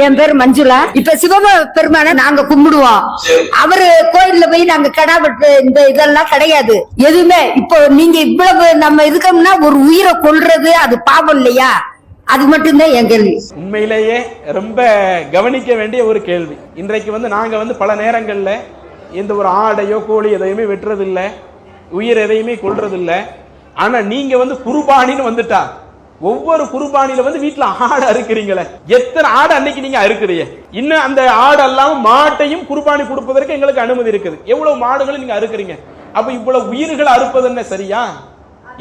என் பேர் மஞ்சுளா. இப்ப சிவப பெருமானை நாங்க கும்பிடுவோம். அவரு கோயில்ல போய் நாங்க கடா வெட்டு இந்த இதெல்லாம் கிடையாது. எதுவுமே. இப்போ நீங்க இவ்வளவு நம்ம இருக்கோம்னா ஒரு உயிரை கொல்றது அது பாவம் இல்லையா? அது மட்டும்தான் என் கேள்வி. உண்மையிலேயே ரொம்ப கவனிக்க வேண்டிய ஒரு கேள்வி. இன்றைக்கு வந்து நாங்க வந்து பல நேரங்கள்ல எந்த ஒரு ஆடையோ கோழி எதையுமே வெட்டுறதில்ல. உயிர் எதையுமே கொல்றதில்ல. ஆனா நீங்க வந்து குர்பானின்னு வந்துட்டா. ஒவ்வொரு குர்பானில வந்து வீட்டுல ஆடு அறுக்கிறீங்களே எத்தனை ஆடு அன்னைக்கு நீங்க அறுக்கிறீங்க? இன்னும் அந்த ஆடு அல்லாம மாட்டையும் குர்பானி கொடுப்பதற்கு எங்களுக்கு அனுமதி இருக்குது. எவ்வளவு மாடுகளை நீங்க அறுக்கிறீங்க? அப்ப இவ்வளவு உயிர்களை அறுப்பது என்ன சரியா?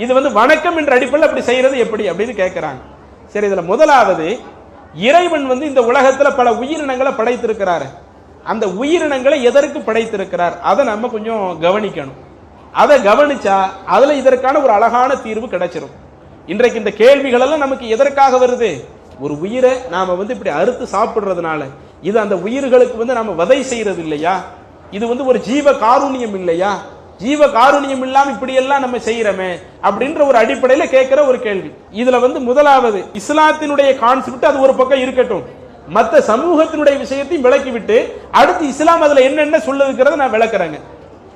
இது வந்து வணக்கம் என்ற அடிப்படையில் அப்படி செய்யறது எப்படி அப்படின்னு கேட்கிறாங்க சரி இதுல முதலாவது இறைவன் வந்து இந்த உலகத்துல பல உயிரினங்களை படைத்திருக்கிறாரு. அந்த உயிரினங்களை எதற்கு படைத்திருக்கிறார்? அதை நம்ம கொஞ்சம் கவனிக்கணும். அதை கவனிச்சா அதுல இதற்கான ஒரு அழகான தீர்வு கிடைச்சிரும். இன்றைக்கு இந்த கேள்விகள் எல்லாம் நமக்கு எதற்காக வருது? ஒரு உயிரை நாம வந்து இப்படி அறுத்து சாப்பிடுறதுனால. இது அந்த உயிர்களுக்கு வந்து நாம வதை செய்யறது இல்லையா இது வந்து ஒரு ஜீவ காருண்யம் இல்லையா? ஜீவ காருண்யம் இல்லாம இப்படி எல்லாம் நம்ம செய்கிறோமே அப்படின்ற ஒரு அடிப்படையில கேட்கிற ஒரு கேள்வி. இதுல வந்து முதலாவது இஸ்லாத்தினுடைய கான்செப்ட் அது ஒரு பக்கம் இருக்கட்டும். மற்ற சமூகத்தினுடைய விஷயத்தையும் விளக்கிவிட்டு அடுத்து இஸ்லாம் அதுல என்னென்ன சொல்லுதுங்கிறத நான் விளக்குறேங்க.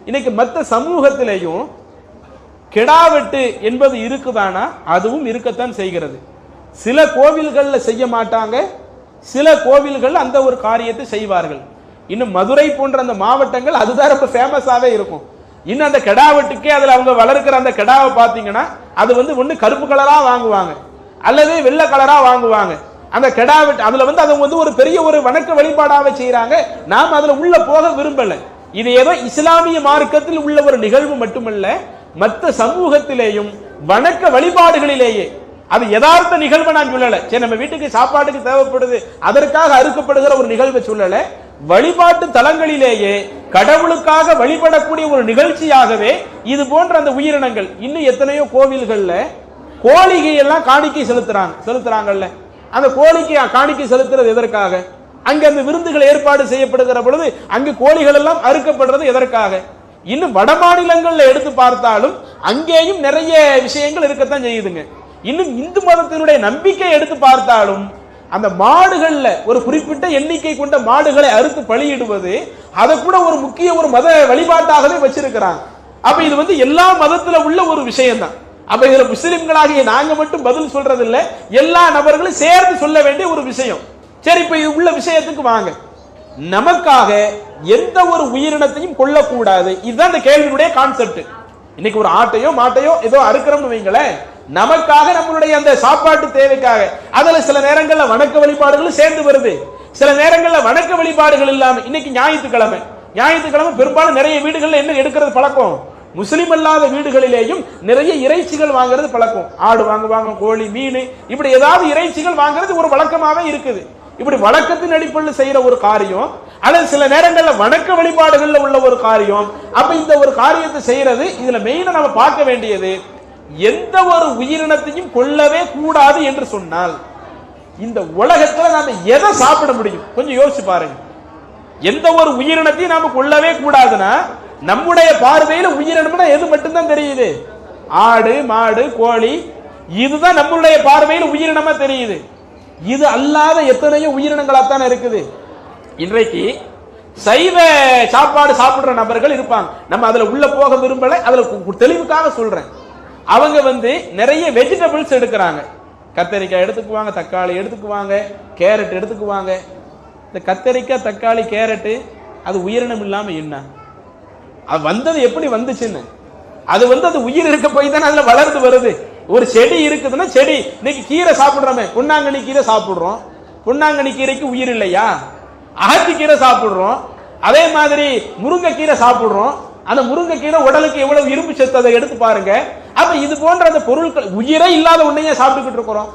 இன்னைக்கு மற்ற சமூகத்திலையும் கெடாவெட்டு என்பது இருக்குதானா? அதுவும் இருக்கத்தான் செய்கிறது. சில கோவில்களில் செய்ய மாட்டாங்க. சில கோவில்கள் அந்த ஒரு காரியத்தை செய்வார்கள். இன்னும் மதுரை போன்ற அந்த மாவட்டங்கள் அதுதான் ரொம்ப ஃபேமஸாகவே இருக்கும். இன்னும் அந்த கெடாவெட்டுக்கே அதில் அவங்க வளர்க்கிற அந்த கெடாவை பார்த்தீங்கன்னா அது வந்து ஒன்று கருப்பு கலராக வாங்குவாங்க. அல்லது வெள்ளை கலராக வாங்குவாங்க. அந்த கெடாவெட்டு அதில் வந்து அவங்க வந்து ஒரு பெரிய ஒரு வணக்க வழிபாடாக செய்கிறாங்க நாம் அதில் உள்ளே போக விரும்பலை. இது ஏதோ இஸ்லாமிய மார்க்கத்தில் உள்ள ஒரு நிகழ்வு மட்டுமல்ல. மற்ற சமூகத்திலேயும் வணக்க வழிபாடுகளிலேயே. அது யதார்த்த நிகழ்வை நான் சொல்லல. சரி நம்ம வீட்டுக்கு சாப்பாட்டுக்கு தேவைப்படுது அதற்காக அறுக்கப்படுகிற ஒரு நிகழ்வை சொல்லல. வழிபாட்டு தலங்களிலேயே கடவுளுக்காக வழிபடக்கூடிய ஒரு நிகழ்ச்சியாகவே இது போன்ற அந்த உயிரினங்கள் இன்னும் எத்தனையோ கோவில்கள்ல கோழிகை எல்லாம் காணிக்கை செலுத்துறாங்க செலுத்துறாங்கல்ல. அந்த கோழிக்கு காணிக்கை செலுத்துறது எதற்காக? அங்க அந்த விருந்துகள் ஏற்பாடு செய்யப்படுகிற பொழுது அங்கு கோழிகள் எல்லாம் அறுக்கப்படுறது எதற்காக? இன்னும் வட மாநிலங்களில் எடுத்து பார்த்தாலும் அங்கேயும் நிறைய விஷயங்கள் இருக்கத்தான் செய்யுதுங்க. இன்னும் இந்து மதத்தினுடைய நம்பிக்கை எடுத்து பார்த்தாலும் அந்த மாடுகள்ல ஒரு குறிப்பிட்ட எண்ணிக்கை கொண்ட மாடுகளை அறுத்து பலியிடுவது அதை கூட ஒரு முக்கிய ஒரு மத வழிபாட்டாகவே வச்சிருக்கிறாங்க. அப்ப இது வந்து எல்லா மதத்துல உள்ள ஒரு விஷயம் தான் அப்ப இதுல முஸ்லிம்களாகிய நாங்க மட்டும் பதில் சொல்றது இல்ல எல்லா நபர்களும் சேர்ந்து சொல்ல வேண்டிய ஒரு விஷயம். சரி இப்ப இது உள்ள விஷயத்துக்கு வாங்க. நமக்காக எந்த ஒரு உயிரினத்தையும் கொல்லக்கூடாது. இதுதான் இந்த கேள்வியுடைய கான்செப்ட் இன்னைக்கு ஒரு ஆட்டையோ மாட்டையோ ஏதோ அறுக்கிறோம்னு வைங்களேன் நமக்காக நம்மளுடைய அந்த சாப்பாட்டு தேவைக்காக அதுல சில நேரங்கள்ல வணக்க வழிபாடுகளும் சேர்ந்து வருது. சில நேரங்கள்ல வணக்க வழிபாடுகள் இல்லாம இன்னைக்கு ஞாயிற்றுக்கிழமை. ஞாயிற்றுக்கிழமை பெரும்பாலும் நிறைய வீடுகள்ல என்ன எடுக்கிறது பழக்கம்? முஸ்லிம் அல்லாத வீடுகளிலேயும் நிறைய இறைச்சிகள் வாங்குறது பழக்கம். ஆடு வாங்குவாங்க கோழி மீன் இப்படி ஏதாவது இறைச்சிகள் வாங்குறது ஒரு வழக்கமாவே இருக்குது. இப்படி வழக்கத்தின் அடிப்படையில் செய்யற ஒரு காரியம் அல்லது சில நேரங்களில் வணக்க வழிபாடுகளில் உள்ள ஒரு காரியம். அப்ப இந்த ஒரு காரியத்தை செய்யறது இதுல மெயினா நம்ம பார்க்க வேண்டியது எந்த ஒரு உயிரினத்தையும் கொல்லவே கூடாது என்று சொன்னால் இந்த உலகத்துல நாம எதை சாப்பிட முடியும்? கொஞ்சம் யோசிச்சு பாருங்க. எந்த ஒரு உயிரினத்தையும் நாம கொல்லவே கூடாதுன்னா நம்முடைய பார்வையில உயிரினம்னா எது மட்டும்தான் தெரியுது? ஆடு மாடு கோழி இதுதான் நம்மளுடைய பார்வையில் உயிரினமா தெரியுது. இது அல்லாத எத்தனையோ உயிரினங்களாத்தான் இருக்குது. இன்றைக்கு சைவ சாப்பாடு சாப்பிடுற நபர்கள் இருப்பாங்க. நம்ம அதுல உள்ள போக விரும்பல அதுல தெளிவுக்காக சொல்றேன். அவங்க வந்து நிறைய வெஜிடபிள்ஸ் எடுக்கிறாங்க. கத்தரிக்காய் எடுத்துக்குவாங்க தக்காளி எடுத்துக்குவாங்க கேரட் எடுத்துக்குவாங்க. இந்த கத்தரிக்காய் தக்காளி கேரட்டு அது உயிரினம் இல்லாமல் என்ன? அது வந்தது எப்படி வந்துச்சுன்னு? அது வந்து அது உயிர் இருக்க போய் தானே அதில் வளர்ந்து வருது. ஒரு செடி இருக்குதுன்னா செடி இன்னைக்கு கீரை சாப்பிட்றோமே. பொன்னாங்கண்ணி கீரை சாப்பிட்றோம். பொன்னாங்கண்ணி கீரைக்கு உயிர் இல்லையா? அகத்திக்கீரை சாப்பிடுறோம். அதே மாதிரி முருங்கைக்கீரை சாப்பிடுறோம். அந்த முருங்கைக்கீரை உடலுக்கு எவ்வளவு இரும்பு சத்து அதை எடுத்து பாருங்க. அப்ப இது போன்ற அந்த பொருட்கள் உயிரே இல்லாத உன்னையே சாப்பிட்டுக்கிட்டு இருக்கிறோம்.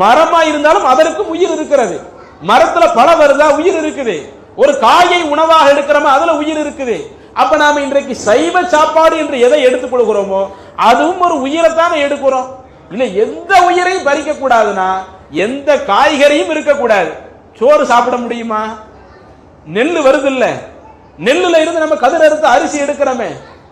மரமா இருந்தாலும் அதற்கும் உயிர் இருக்கிறது. மரத்துல பழம் வருதா? உயிர் இருக்குது. ஒரு காயை உணவாக எடுக்கிறோமோ அதுல உயிர் இருக்குது. அப்ப நாம இன்றைக்கு சைவ சாப்பாடு என்று எதை எடுத்துக் கொள்கிறோமோ அதுவும் ஒரு உயிரைத்தானே எடுக்கிறோம். இல்ல எந்த உயிரையும் பறிக்க கூடாதுன்னா எந்த காய்கறியும் இருக்கக்கூடாது. சோறு சாப்பிட முடியுமா? நெல் வருது இல்ல நெல்லுல இருந்து நம்ம கதிர் எடுத்து அரிசி எடுக்கிறோமே.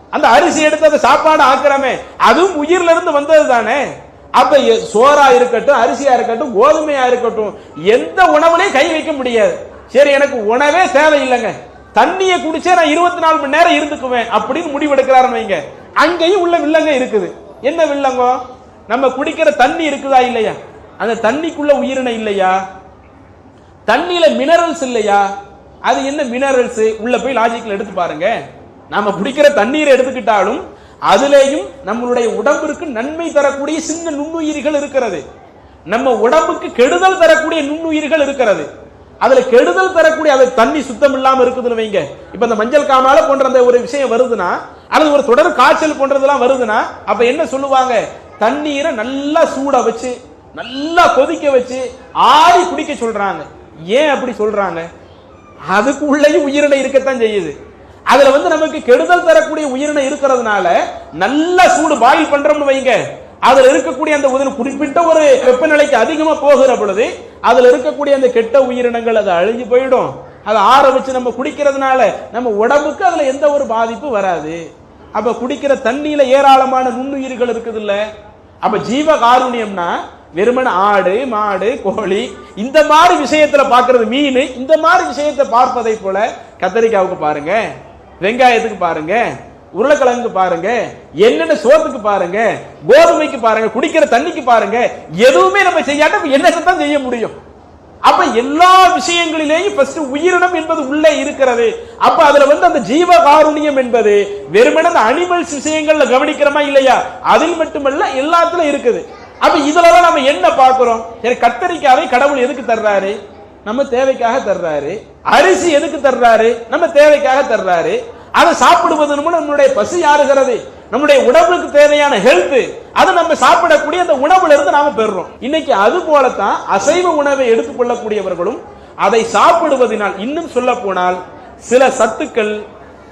அந்த அரிசி எடுத்து அதை சாப்பாடு ஆக்குறோமே. அதுவும் உயிர்ல இருந்து வந்தது தானே. அப்ப சோறா இருக்கட்டும் அரிசியா இருக்கட்டும் கோதுமையா இருக்கட்டும் எந்த உணவுலையும் கை வைக்க முடியாது. சரி எனக்கு உணவே தேவையில்லைங்க. தண்ணியை குடிச்சே நான் இருபத்தி நாலு மணி நேரம் இருந்துக்குவேன் அப்படின்னு முடிவெடுக்கிறாருன்னு வைங்க. அங்கேயும் உள்ள வில்லங்க இருக்குது. என்ன வில்லங்கோ? நம்ம குடிக்கிற தண்ணி இருக்குதா இல்லையா? அந்த தண்ணிக்குள்ள உயிரினம் இல்லையா? தண்ணியில மினரல்ஸ் இல்லையா? அது என்ன மினரல்ஸ் உள்ள போய் லாஜிக்கில் எடுத்து பாருங்க. நாம குடிக்கிற தண்ணீரை எடுத்துக்கிட்டாலும் அதுலேயும் நம்மளுடைய உடம்பிற்கு நன்மை தரக்கூடிய சின்ன நுண்ணுயிர்கள் இருக்கிறது. நம்ம உடம்புக்கு கெடுதல் தரக்கூடிய நுண்ணுயிர்கள் இருக்கிறது. அதுல கெடுதல் தரக்கூடிய அது தண்ணி சுத்தம் இல்லாம இருக்குதுன்னு வைங்க. இப்ப இந்த மஞ்சள் காமால போன்ற அந்த ஒரு விஷயம் வருதுன்னா அல்லது ஒரு தொடர் காய்ச்சல் போன்றதெல்லாம் வருதுன்னா அப்ப என்ன சொல்லுவாங்க? தண்ணீரை நல்லா சூட வச்சு நல்லா கொதிக்க வச்சு ஆறி குடிக்க சொல்றாங்க. ஏன் அப்படி சொல்றாங்க? அதுக்குள்ளேயும் உயிரினை இருக்கத்தான் செய்யுது. அதுல வந்து நமக்கு கெடுதல் தரக்கூடிய உயிரினை இருக்கிறதுனால நல்ல சூடு பாயில் பண்றோம்னு வைங்க. அதுல இருக்கக்கூடிய அந்த உதிர் குறிப்பிட்ட ஒரு வெப்பநிலைக்கு அதிகமா போகிற பொழுது அதுல இருக்கக்கூடிய அந்த கெட்ட உயிரினங்கள் அது அழிஞ்சு போயிடும். அதை ஆற வச்சு நம்ம குடிக்கிறதுனால நம்ம உடம்புக்கு அதுல எந்த ஒரு பாதிப்பு வராது. அப்ப குடிக்கிற தண்ணியில ஏராளமான நுண்ணுயிர்கள் இருக்குது இல்ல அப்ப ஜீவ காருண்யம்னா வெறுமன ஆடு மாடு கோழி இந்த மாதிரி விஷயத்துல பாக்குறது மீன் இந்த மாதிரி விஷயத்தை பார்ப்பதை போல கத்தரிக்காவுக்கு பாருங்க வெங்காயத்துக்கு பாருங்க உருளைக்கிழங்கு பாருங்க என்னென்ன சோத்துக்கு பாருங்க கோதுமைக்கு பாருங்க குடிக்கிற தண்ணிக்கு பாருங்க எதுவுமே நம்ம செய்யாட்ட என்னத்தான் என்னத்தை தான் செய்ய முடியும். அப்ப எல்லா விஷயங்களிலேயும் ஃபர்ஸ்ட் உயிரினம் என்பது உள்ளே இருக்கிறது. அப்ப அதுல வந்து அந்த ஜீவ காருண்யம் என்பது வெறுமனே அந்த அனிமல்ஸ் விஷயங்கள்ல கவனிக்கிறோமா இல்லையா? அதில் மட்டுமல்ல எல்லாத்துலயும் இருக்குது. அப்ப இதுலதான் நம்ம என்ன பார்க்கிறோம்? சரி கத்தரிக்காவை கடவுள் எதுக்கு தர்றாரு? நம்ம தேவைக்காக தர்றாரு. அரிசி எதுக்கு தர்றாரு? நம்ம தேவைக்காக தர்றாரு. அதை சாப்பிடுவதன் மூலம் நம்மளுடைய பசி ஆறுகிறது. நம்முடைய உடம்புக்கு தேவையான ஹெல்த் அது நம்ம சாப்பிடக்கூடிய அந்த உணவுல இருந்து நாம பெறுறோம். இன்னைக்கு அது போலத்தான் அசைவ உணவை எடுத்துக்கொள்ளக்கூடியவர்களும் அதை சாப்பிடுவதனால் இன்னும் சொல்ல போனால் சில சத்துக்கள்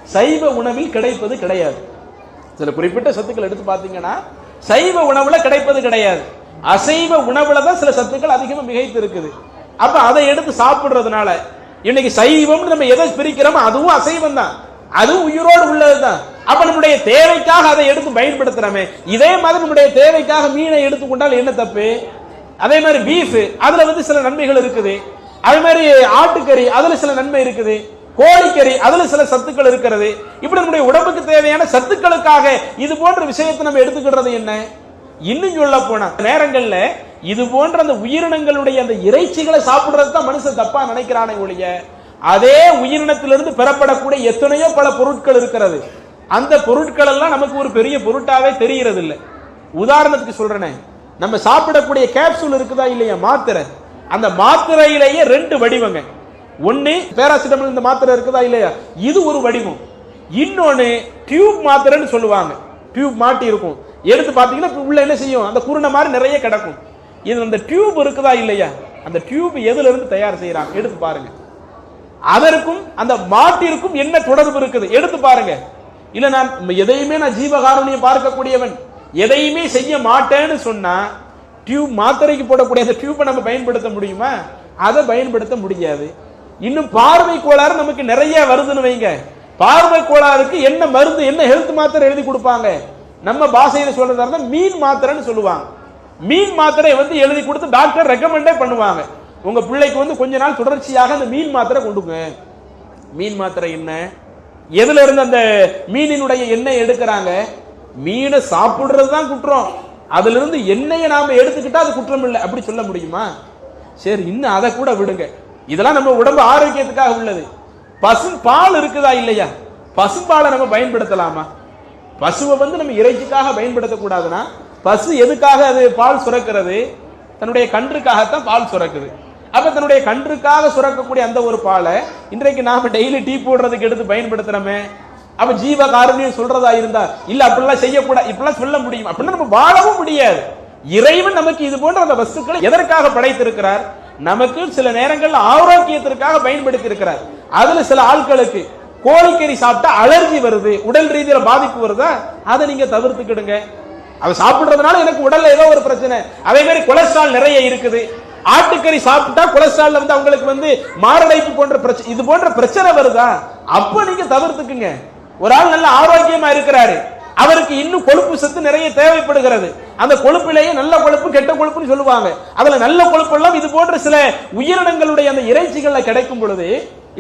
சைவ உணவில் கிடைப்பது கிடையாது. சில குறிப்பிட்ட சத்துக்கள் எடுத்து பார்த்தீங்கன்னா சைவ உணவுல கிடைப்பது கிடையாது. அசைவ உணவுல தான் சில சத்துக்கள் அதிகமாக மிகைத்து இருக்குது. அப்ப அதை எடுத்து சாப்பிடுறதுனால இன்னைக்கு சைவம் நம்ம எதை பிரிக்கிறோமோ அதுவும் அசைவம் தான். அதுவும் உயிரோடு உள்ளதுதான் அப்ப நம்முடைய தேவைக்காக அதை எடுத்து பயன்படுத்துறோமே. இதே மாதிரி நம்முடைய தேவைக்காக மீனை எடுத்துக்கொண்டால் என்ன தப்பு? அதே மாதிரி பீஃப் அதுல வந்து சில நன்மைகள் இருக்குது. அதே மாதிரி ஆட்டுக்கறி அதுல சில நன்மை இருக்குது. கோழிக்கறி அதுல சில சத்துக்கள் இருக்கிறது. இப்படி நம்முடைய உடம்புக்கு தேவையான சத்துக்களுக்காக இது போன்ற விஷயத்தை நம்ம எடுத்துக்கிறது என்ன? இன்னும் சொல்ல போனா நேரங்கள்ல இது போன்ற அந்த உயிரினங்களுடைய அந்த இறைச்சிகளை சாப்பிடுறது தான் மனுஷன் தப்பா நினைக்கிறானே ஒழிய அதே உயிரினத்திலிருந்து பெறப்படக்கூடிய எத்தனையோ பல பொருட்கள் இருக்கிறது. அந்த பொருட்கள் எல்லாம் நமக்கு ஒரு பெரிய பொருட்டாவே தெரிகிறது இல்லை உதாரணத்துக்கு சொல்றேனே நம்ம சாப்பிடக்கூடிய கேப்சூல் இருக்குதா இல்லையா? மாத்திரை. அந்த மாத்திரையிலேயே ரெண்டு வடிவங்க. ஒன்னு பேராசிட்டமல் இந்த மாத்திரை இருக்குதா இல்லையா? இது ஒரு வடிவம். இன்னொன்னு டியூப் மாத்திரைன்னு சொல்லுவாங்க. டியூப் மாட்டி இருக்கும். எடுத்து பார்த்தீங்கன்னா உள்ள என்ன செய்யும்? அந்த குருணை மாதிரி நிறைய கிடக்கும். இது அந்த டியூப் இருக்குதா இல்லையா? அந்த டியூப் எதுல இருந்து தயார் செய்யறாங்க எடுத்து பாருங்க. அதற்கும் அந்த மாட்டிற்கும் என்ன தொடர்பு இருக்குது? எடுத்து பாருங்க. இல்ல நான் எதையுமே நான் ஜீவகாருண்யம் பார்க்கக்கூடியவன். எதையுமே செய்ய மாட்டேன்னு சொன்னா டியூப் மாத்திரைக்கு போடக்கூடிய அந்த டியூப்பை நம்ம பயன்படுத்த முடியுமா? அதை பயன்படுத்த முடியாது. இன்னும் பார்வை கோளாறு நமக்கு நிறைய வருதுன்னு வைங்க. பார்வை கோளாறுக்கு என்ன மருந்து என்ன ஹெல்த் மாத்திரை எழுதி கொடுப்பாங்க? நம்ம பாஷையில் சொல்றதா இருந்தால் மீன் மாத்திரைன்னு சொல்லுவாங்க. மீன் மாத்திரை வந்து எழுதி கொடுத்து டாக்டர் ரெக்கமெண்டே பண்ணுவாங்க. உங்க பிள்ளைக்கு வந்து கொஞ்ச நாள் தொடர்ச்சியாக அந்த மீன் மாத்திரை கொண்டுங்க மீன் மாத்திரை என்ன? எதுல இருந்து அந்த மீனினுடைய எண்ணெய் எடுக்கிறாங்க? மீனை சாப்பிடுறது தான் குற்றம். அதுல இருந்து எண்ணெயை நாம எடுத்துக்கிட்டா அது குற்றம் இல்லை அப்படி சொல்ல முடியுமா? சரி இன்னும் அதை கூட விடுங்க. இதெல்லாம் நம்ம உடம்பு ஆரோக்கியத்துக்காக உள்ளது. பசு பால் இருக்குதா இல்லையா? பசும்பாலை நம்ம பயன்படுத்தலாமா? பசுவை வந்து நம்ம இறைச்சிக்காக பயன்படுத்தக்கூடாதுன்னா பசு எதுக்காக அது பால் சுரக்கிறது? தன்னுடைய கன்றுக்காகத்தான் பால் சுரக்குது. அப்ப தன்னுடைய கன்றுக்காக சுரக்கக்கூடிய அந்த ஒரு பாலை இன்றைக்கு நாம டெய்லி டீ போடுறதுக்கு எடுத்து பயன்படுத்துறோமே. அப்ப ஜீவ காரணியம் சொல்றதா இருந்தா இல்ல அப்படிலாம் செய்யக்கூடாது இப்படிலாம் சொல்ல முடியும். அப்படின்னா நம்ம வாழவும் முடியாது. இறைவன் நமக்கு இது போன்ற அந்த வஸ்துக்களை எதற்காக படைத்திருக்கிறார்? நமக்கு சில நேரங்கள் ஆரோக்கியத்திற்காக பயன்படுத்தி இருக்கிறார் அதுல சில ஆட்களுக்கு கோழிக்கறி சாப்பிட்டா அலர்ஜி வருது உடல் ரீதியில பாதிப்பு வருதா? அதை நீங்க தவிர்த்துக்கிடுங்க. அதை சாப்பிடுறதுனால எனக்கு உடல்ல ஏதோ ஒரு பிரச்சனை. அதே மாதிரி கொலஸ்ட்ரால் நிறைய இருக்குது. ஆட்டுக்கறி சாப்பிட்டா கொலஸ்ட்ரால் வந்து அவங்களுக்கு வந்து மாரடைப்பு போன்ற பிரச்சனை இது போன்ற பிரச்சனை வருதா? அப்ப நீங்க தவிர்த்துக்குங்க. ஒரு ஆள் நல்ல ஆரோக்கியமா இருக்கிறாரு. அவருக்கு இன்னும் கொழுப்பு சத்து நிறைய தேவைப்படுகிறது. அந்த கொழுப்பிலேயே நல்ல கொழுப்பு கெட்ட கொழுப்புன்னு சொல்லுவாங்க. அதுல நல்ல கொழுப்பு எல்லாம் இது போன்ற சில உயிரினங்களுடைய அந்த இறைச்சிகள்ல கிடைக்கும் பொழுது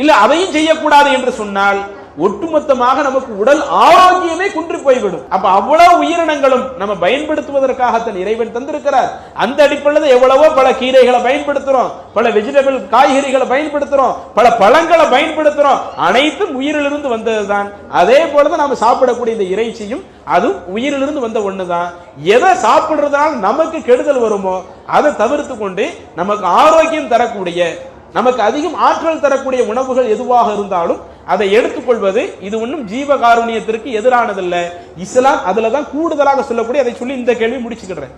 இல்ல அதையும் செய்யக்கூடாது என்று சொன்னால் ஒட்டுமொத்தமாக நமக்கு உடல் ஆரோக்கியமே குன்றி போய்விடும். அப்ப அவ்வளவு உயிரினங்களும் நம்ம பயன்படுத்துவதற்காகத்தான் இறைவன் தந்திருக்கிறார். அந்த அடிப்படையில் எவ்வளவோ பல கீரைகளை பயன்படுத்துறோம். பல வெஜிடபிள் காய்கறிகளை பயன்படுத்துறோம். பல பழங்களை பயன்படுத்துறோம். அனைத்தும் உயிரிலிருந்து வந்ததுதான். அதே போலதான் நாம சாப்பிடக்கூடிய இந்த இறைச்சியும் அதுவும் உயிரிலிருந்து வந்த ஒண்ணுதான். எதை சாப்பிடுறதுனால நமக்கு கெடுதல் வருமோ அதை தவிர்த்து கொண்டு நமக்கு ஆரோக்கியம் தரக்கூடிய நமக்கு அதிகம் ஆற்றல் தரக்கூடிய உணவுகள் எதுவாக இருந்தாலும் அதை எடுத்துக்கொள்வது இது ஒன்றும் ஜீவ காருண்யத்திற்கு எதிரானதல்ல. இஸ்லாம் அதில் தான் கூடுதலாக சொல்லக்கூடிய அதை சொல்லி இந்த கேள்வி முடிச்சுக்கிடுறேன்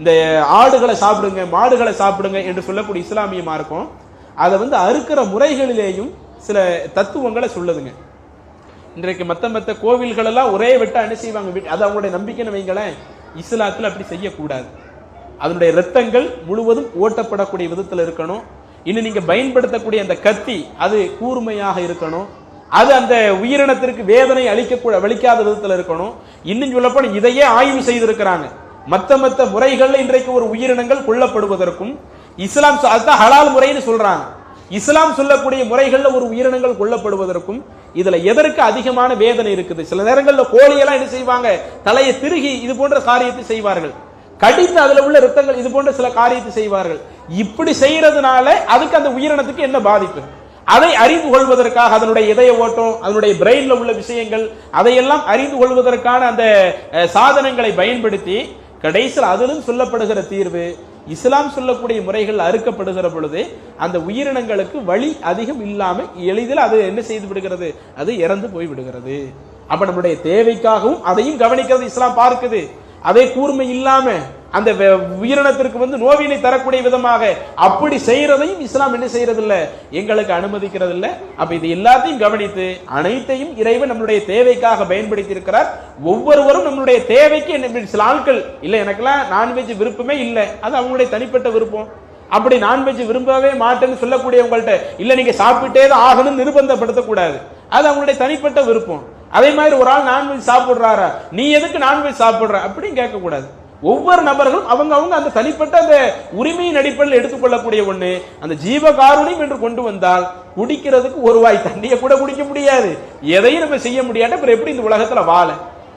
இந்த ஆடுகளை சாப்பிடுங்க மாடுகளை சாப்பிடுங்க என்று சொல்லக்கூடிய இஸ்லாமியமாக இருக்கும். அதை வந்து அறுக்கிற முறைகளிலேயும் சில தத்துவங்களை சொல்லுதுங்க. இன்றைக்கு மத்த மத்த கோவில்கள் எல்லாம் ஒரே விட்டு என்ன செய்வாங்க? அது அவங்களுடைய நம்பிக்கைன்னு வைங்களேன். இஸ்லாத்தில் அப்படி செய்யக்கூடாது. அதனுடைய ரத்தங்கள் முழுவதும் ஓட்டப்படக்கூடிய விதத்தில் இருக்கணும். இன்னும் நீங்கள் பயன்படுத்தக்கூடிய அந்த கத்தி அது கூர்மையாக இருக்கணும். அது அந்த உயிரினத்திற்கு வேதனை அளிக்க வலிக்காத விதத்தில் இருக்கணும். இன்னும் சொல்லப்போன இதையே ஆய்வு செய்திருக்கிறாங்க. மத்த மத்த முறைகள்ல இன்றைக்கு ஒரு உயிரினங்கள் கொல்லப்படுவதற்கும் இஸ்லாம் சொ- அதுதான் ஹலால் முறைன்னு சொல்றாங்க. இஸ்லாம் சொல்லக்கூடிய முறைகள்ல ஒரு உயிரினங்கள் கொல்லப்படுவதற்கும் இதுல எதற்கு அதிகமான வேதனை இருக்குது? சில நேரங்களில் கோழியெல்லாம் என்ன செய்வாங்க? தலையை திருகி இது போன்ற காரியத்தை செய்வார்கள். கடித்து அதுல உள்ள ரத்தங்கள் இது போன்ற சில காரியத்தை செய்வார்கள். இப்படி செய்யறதுனால அதுக்கு அந்த உயிரினத்துக்கு என்ன பாதிப்பு? அதை அறிந்து கொள்வதற்காக அதனுடைய இதய ஓட்டம் அதனுடைய பிரெயின்ல உள்ள விஷயங்கள் அதையெல்லாம் அறிந்து கொள்வதற்கான அந்த சாதனங்களை பயன்படுத்தி கடைசியில் அதிலும் சொல்லப்படுகிற தீர்வு இஸ்லாம் சொல்லக்கூடிய முறைகள் அறுக்கப்படுகிற பொழுது அந்த உயிரினங்களுக்கு வழி அதிகம் இல்லாமல் எளிதில் அது என்ன செய்து விடுகிறது? அது இறந்து போய் விடுகிறது. அப்ப நம்முடைய தேவைக்காகவும் அதையும் கவனிக்கிறது இஸ்லாம் பார்க்குது. அதே கூர்மை இல்லாமல் அந்த உயிரினத்திற்கு வந்து நோவினை தரக்கூடிய விதமாக அப்படி செய்யறதையும் இஸ்லாம் என்ன செய்யறது இல்ல எங்களுக்கு அனுமதிக்கிறது இல்ல அப்ப இது எல்லாத்தையும் கவனித்து அனைத்தையும் இறைவன் நம்மளுடைய தேவைக்காக பயன்படுத்தி இருக்கிறார் ஒவ்வொருவரும் நம்மளுடைய தேவைக்கு என்ன சில ஆட்கள். இல்ல எனக்கெல்லாம் நான்வெஜ் விருப்பமே இல்லை. அது அவங்களுடைய தனிப்பட்ட விருப்பம். அப்படி நான்வெஜ் விரும்பவே மாட்டேன்னு சொல்லக்கூடியவங்கள்ட்ட இல்ல நீங்க சாப்பிட்டே தான் ஆகணும்னு நிர்பந்தப்படுத்தக்கூடாது. அது அவங்களுடைய தனிப்பட்ட விருப்பம். அதே மாதிரி ஒரு ஆள் நான்வெஜ் சாப்பிடுறாரா? நீ எதுக்கு நான்வெஜ் சாப்பிடுற? அப்படின்னு கேட்கக்கூடாது. ஒவ்வொரு நபர்களும் அவங்க அவங்க அந்த தனிப்பட்ட அந்த உரிமையின் அடிப்படையில் எடுத்துக்கொள்ளக்கூடிய ஒண்ணு. அந்த ஜீவகாருணியம் என்று கொண்டு வந்தால் குடிக்கிறதுக்கு ஒரு வாய் தண்ணியை கூட குடிக்க முடியாது. எதையும் நம்ம செய்ய முடியாது அப்புறம் எப்படி இந்த உலகத்துல வாழ?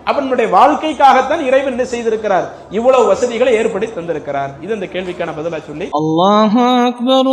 அவனுடைய வாழ்க்கைக்காகத்தான் இறைவன் என்ன செய்திருக்கிறார்? இவ்வளவு வசதிகளை ஏற்படுத்தி தந்திருக்கிறார். இது அந்த கேள்விக்கான பதிலா சொல்லி. அல்லாஹ் அக்பர்